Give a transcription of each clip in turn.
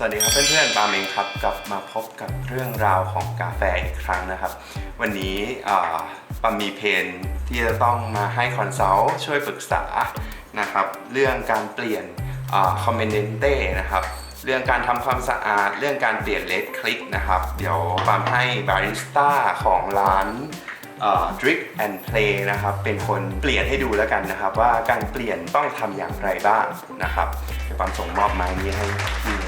สวัสดีครับเพื่อนๆปาเมงครับ กลับมาพบกับเรื่องราวของกาแฟอีกครั้งนะครับ วันนี้ปามีเพนที่จะต้องมาให้คอนซัลท์ช่วยปรึกษานะครับ เรื่องการเปลี่ยนคอมเมนเต้นะครับ เรื่องการทำความสะอาด เรื่องการเปลี่ยนเลดคลิกนะครับ เดี๋ยวปามให้บาริสต้าของร้านดริปแอนด์เพลย์นะครับ เป็นคนเปลี่ยนให้ดูแล้วกันนะครับ ว่าการเปลี่ยนต้องทำอย่างไรบ้างนะครับเดี๋ยวปามส่งมอบไม้นี้ให้ครับ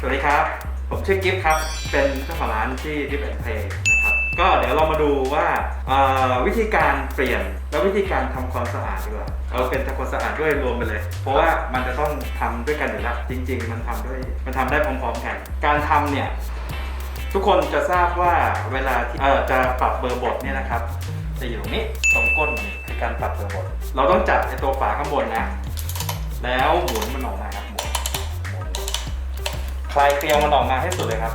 สวัสดีครับ ผมชื่อกิฟต์ครับ เป็นเจ้าของร้านที่ Dip and Play นะครับ ก็เดี๋ยวเรามาดูว่าวิธีการเปลี่ยนและวิธีการทำความสะอาดดีกว่าเอาเป็นทำความสะอาดด้วยรวมไปเลย เพราะว่ามันจะต้องทำด้วยกันอยู่แล้วจริง ๆ มันทำด้วยมันทำได้พร้อมๆกัน การทำเนี่ยทุกคนจะทราบว่าเวลาที่จะปรับเบอร์บทเนี่ยนะครับจะอยู่ตรงนี้ตรงก้นนี่คือการปรับเบอร์บทเราต้องจับไอ้ตัวฝาข้างบนนะ แล้วหมุนมันออกมาครับ คลายเกลียวมันออกมาให้สุดเลยครับ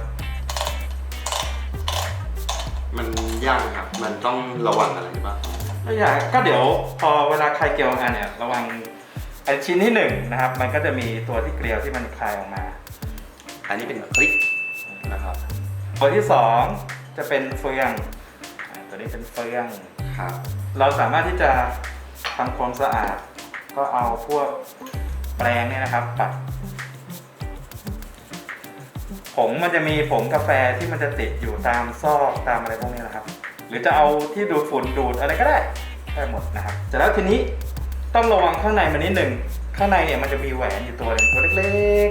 มันยากครับ มันต้องระวังอะไรบ้างไม่อยากก็เดี๋ยวพอเวลาคลายเกลียวออกมาเนี่ยระวังไอ้ชิ้นที่หนึ่งนะครับ มันก็จะมีตัวที่เกลียวที่มันคลายออกมา อันนี้เป็นคลิกนะครับ ตัวที่สองจะเป็นเฟืองอ่าตัวนี้เป็นเฟือง ครับเราสามารถที่จะทำความสะอาด ก็เอาพวกแปรงเนี่ยนะครับปัด ผงมันจะมีผงกาแฟที่มันจะติดอยู่ตามซอกตามอะไรพวกนี้นะครับ หรือจะเอาที่ดูดฝุ่นดูดอะไรก็ได้ได้หมดนะครับแต่แล้วทีนี้ต้องระวังข้างในมันนิดหนึ่งข้างในเนี่ยมันจะมีแหวนอยู่ตัวหนึ่งตัวเล็ก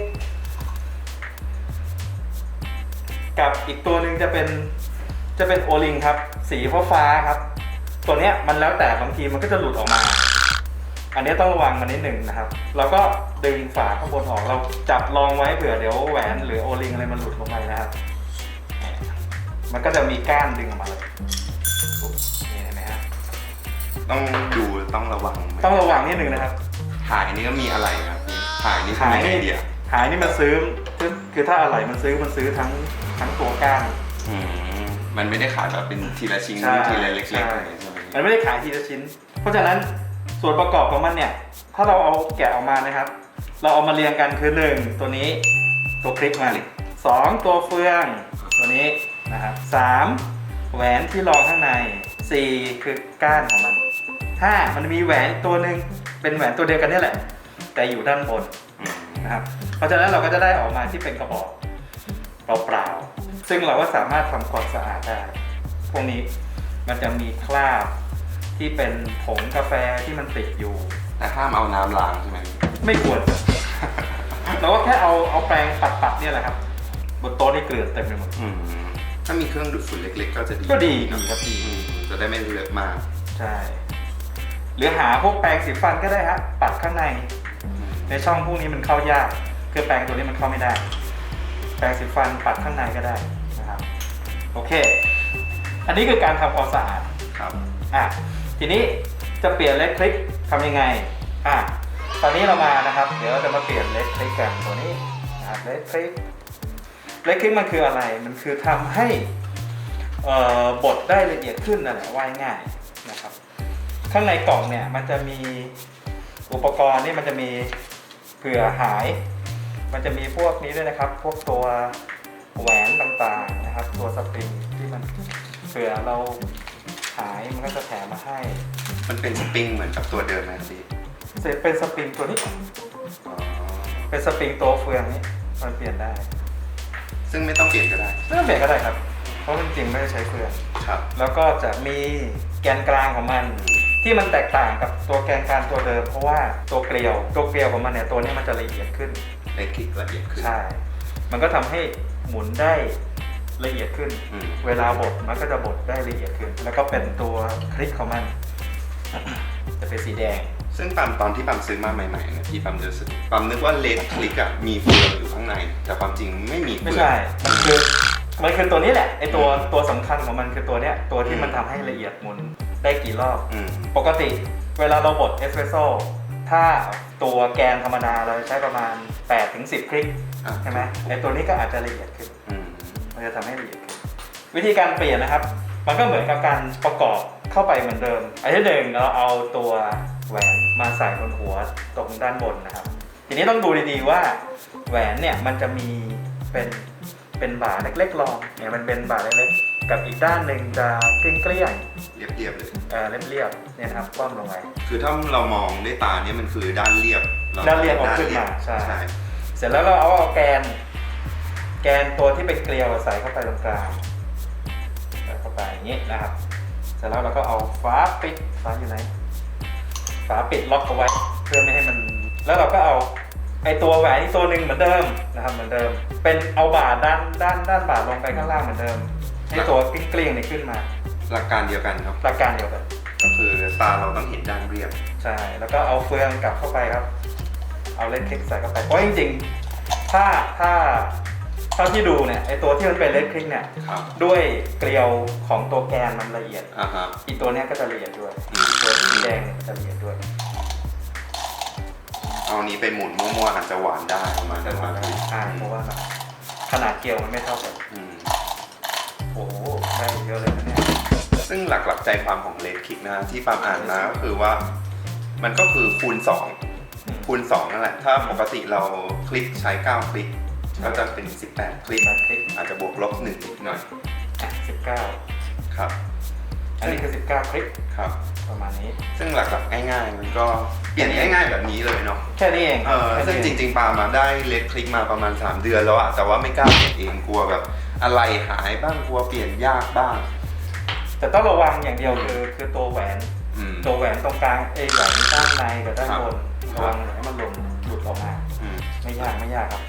ๆ กับอีกตัวหนึ่งจะเป็นจะเป็นโอลิงครับ สีฟ้าครับ ตัวเนี้ยมันแล้วแต่บางทีมันก็จะหลุดออกมา อันนี้ต้องระวังมันนิดหนึ่งนะครับ เราก็ดึงฝาข้างบนออกเราจับรองไว้เผื่อเดี๋ยวแหวนหรือโอลิงอะไรมันหลุดลงไปนะครับ มันก็จะมีก้านดึงออกมาเลยนี่เห็นไหมฮะต้องดูต้องระวังไหมต้องระวังนิดนึงนะครับ ถ่ายนี่ก็มีอะไรครับพี่ถ่ายนี่ถ่ายทำยังไงนี่ดีอะหายนี่มันซื้อคือคือถ้าอะไรมันซื้อมันซื้อทั้งทั้งตัวก้านอืมมันไม่ได้ขายแบบเป็นทีละชิ้นใช่ทีละเล็กๆใช่อะไรใช่ไหมมันไม่ได้ขายทีละชิ้น เพราะฉะนั้น ส่วนประกอบของมันเนี่ย ถ้าเราเอาแกะออกมานะครับ เราเอามาเรียงกันคือหนึ่งตัวนี้ตัวคลิกมาสองตัวเฟืองตัวนี้นะครับสามแหวนที่รองข้างในสี่คือก้านของมันห้ามันมีแหวนตัวหนึ่งเป็นแหวนตัวเดียวกันนี่แหละ แต่อยู่ด้านบนนะครับเพราะฉะนั้นเราก็จะได้ออกมาที่เป็นกระบอกเปล่าๆซึ่งเราก็สามารถทำความสะอาดได้พวกนี้มันจะมีคราบ ที่เป็นผงกาแฟที่มันติดอยู่ แต่ห้ามเอาน้ำล้างใช่ไหมไม่ควรเราก็แค่เอาเอาแปรงปัดๆเนี่ยแหละครับ บนโต๊ะนี่เกลือนเต็มไปหมด อืมถ้ามีเครื่องดูดฝุ่นเล็ก ๆ ก็จะดีก็ดีเนอะดีครับดี อืมจะได้ไม่เลอะมากใช่ หรือหาพวกแปรงสีฟันก็ได้ครับปัดข้างในอืมในช่องพวกนี้มันเข้ายากคือแปรงตัวนี้มันเข้าไม่ได้ แปรงสีฟันปัดข้างในก็ได้นะครับ โอเค อันนี้คือการทำความสะอาด ครับ อะ ทีนี้จะเปลี่ยนเลสคลิกทำยังไงอะตอนนี้เรามานะครับ เดี๋ยวเราจะมาเปลี่ยนเลสคลิกกันตัวนี้นะเลสคลิกเลสคลิกมันคืออะไรมันคือทำให้บดได้ละเอียดขึ้นนั่นแหละว่ายง่ายนะครับ ข้างในกล่องเนี่ยมันจะมีอุปกรณ์นี่มันจะมีเผื่อหาย มันจะมีพวกนี้ด้วยนะครับ พวกตัวแหวนต่างๆนะครับ ตัวสปริงที่มันเผื่อเราายมันก็จะแถมมาให้ มันเป็นสปริงเหมือนกับตัวเดิมไหมครับพี่เสร็จเป็นสปริงตัวนี้ อ๋อเป็นสปริงตัวเฟืองนี้มันเปลี่ยนได้ซึ่งไม่ต้องเปลี่ยนก็ได้ไม่ต้องเปลี่ยนก็ได้ครับ เพราะจริงๆไม่ได้ใช้เฟือง ครับ แล้วก็จะมีแกนกลางของมัน ที่มันแตกต่างกับตัวแกนกลางตัวเดิม เพราะว่าตัวเกลียวตัวเกลียวของมันเนี่ยตัวนี้มันจะละเอียดขึ้นเลคลิกละเอียดขึ้น ใช่ มันก็ทำให้หมุนได้ ละเอียดขึ้น อืม เวลาบดมันก็จะบดได้ละเอียดขึ้น แล้วก็เป็นตัวคลิกของมัน จะเป็นสีแดง ซึ่งปั๊มตอนที่ปั๊มซื้อมาใหม่ๆเนี่ยพี่ปั๊มจะรู้สึกปั๊มนึกว่าเลดคลิกอะมีเฟืองอยู่ข้างใน แต่ความจริงไม่มีเฟืไม่องใช่ มันคือ มันคือตัวนี้แหละ ไอตัว อืมตัวสำคัญของมันคือตัวเนี้ย ตัวที่อืม มันทำให้ละเอียดหมุนได้กี่รอบ อืมปกติเวลาเราบดเอสเปรสโซ่ ถ้าตัวแกนธรรมดาเราใช้ประมาณ8-10ถึง10 คลิก อะใช่ไหมไอตัวนี้ก็อาจจะละเอียดขึ้น อืม มันจะทำให้ละเอียดขึ้นวิธีการเปลี่ยนนะครับ มันก็เหมือนกับการประกอบเข้าไปเหมือนเดิม อันที่หนึ่งเราเอาตัวแหวนมาใส่บนหัวตรงด้านบนนะครับ ทีนี้ต้องดูดีๆว่าแหวนเนี่ยมันจะมีเป็นเป็นบ่าเล็กๆรองเนี่ยมันเป็นบ่าเล็กๆกับอีกด้านหนึ่งจะเกลี้ยงเรียบๆเลยๆเอ่อเรียบๆเนี่ยนะครับคว่ำลงไปคือถ้าเรามองด้วยตาเนี่ยมันคือด้านเรียบด้านเรียบออกขึ้นมาใช่ใช่เสร็จแล้วเราเอาเอาแกน แกนตัวที่เป็นเกลียวใส่เข้าไปตรงกลางใส่เข้าไปอย่างนี้นะครับ เสร็จแล้วเราก็เอาฝาปิดฝาอยู่ไหนฝาปิดล็อกเอาไว้เพื่อไม่ให้มัน แล้วเราก็เอาไอตัวแหวนอีกตัวหนึ่งเหมือนเดิมนะครับเหมือนเดิม เป็นเอาบาดด้านด้านด้านบาดลงไปข้างล่างเหมือนเดิมให้ตัวเกลี้ยงๆเนี่ยขึ้นมาหลักการเดียวกันครับ หลักการเดียวกันก็คือตาเราต้องเห็นด้านเรียบใช่แล้วก็เอาเฟืองกลับเข้าไปครับ เอาเลนส์คลิกใส่เข้าไปเพราะจริงๆถ้าถ้าเท่าที่ดูเนี่ยไอตัวที่มันเป็นเลนส์คลิกเนี่ยครับด้วยเกลียวของตัวแกนมันละเอียดอ่าฮะ อีตัวเนี้ยก็จะละเอียดด้วยอืม ตัวสีแดงเนี่ยก็จะละเอียดด้วย เอานี้ไปหมุนมั่วๆอาจจะหวานได้ประมาณจะนั้นทำได้ใช่เพราะว่าขนาดเกลียวมันไม่เท่ากันอืม โอ้โหได้เยอะเลยนะเนี่ย ซึ่งหลักๆใจความของเลดคิกนะที่ปามอ่านมาก็คือว่ามันก็คือคูณ 2 คูณ2นั่นแหละ ถ้าปกติเราคลิกใช้ 9 คลิก ก็จะเป็น 18 คลิกมาคลิกอาจจะบวกลบ1นิดหน่อยสิบเก้าครับ อันนี้คือสิบเก้าคลิกครับ ประมาณนี้ ซึ่งหลักๆง่ายๆ มันก็เปลี่ยนง่ายๆแบบนี้เลยเนาะแค่นี้เองเออแค่ซึ่งนี้จเอริงๆปามาได้เลดคลิกมาประมาณ 3 เดือนแล้วอะแต่ว่าไม่กล้าเปลี่ยนเองกลัวแบบอะไรหายบ้างกลัวเปลี่ยนยากบ้างแต่ต้องระวังอย่างเดียวคือคือตัวแหวน อืม ตัวแหวนตรงกลางเอยแหวนด้านในกับด้านครับบนระวังอย่าให้มันหล่นหลุดออกมา อืม ไม่ยากไม่ยากครับ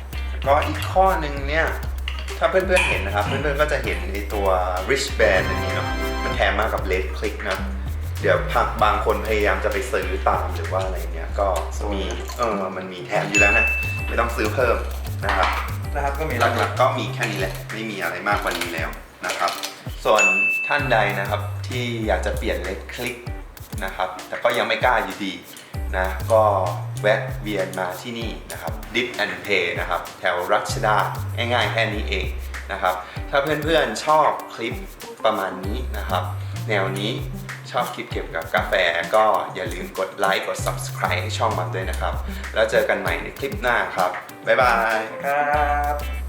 ก็อีกข้อหนึ่งเนี่ย ถ้าเพื่อนๆเห็นนะครับ เพื่อนๆก็จะเห็นในตัว wristband อันนี้เนาะมันแถมมากับเลดคลิกนะเดี๋ยวพักบางคนพยายามจะไปซื้อตามหรือว่าอะไรเงี้ยก็มีเออมันมีแถมอยู่แล้วนะ ไม่ต้องซื้อเพิ่มนะครับนะครับก็มีหลักๆก็มีแค่นี้แหละ ไม่มีอะไรมากกว่านี้แล้วนะครับ ส่วนท่านใดนะครับที่อยากจะเปลี่ยนเลดคลิกนะครับ แต่ก็ยังไม่กล้าอยู่ดี นะก็แวะเวียนมาที่นี่นะครับ Dip and Pay นะครับแถวรัชดาง่ายๆแค่นี้เองนะครับ ถ้าเพื่อนๆชอบคลิปประมาณนี้นะครับ แนวนี้ชอบคลิปเกี่ยวกับกาแฟก็อย่าลืมกดไลค์กด subscribe ให้ช่องมันด้วยนะครับ แล้วเจอกันใหม่ในคลิปหน้าครับ บ๊ายบายครับ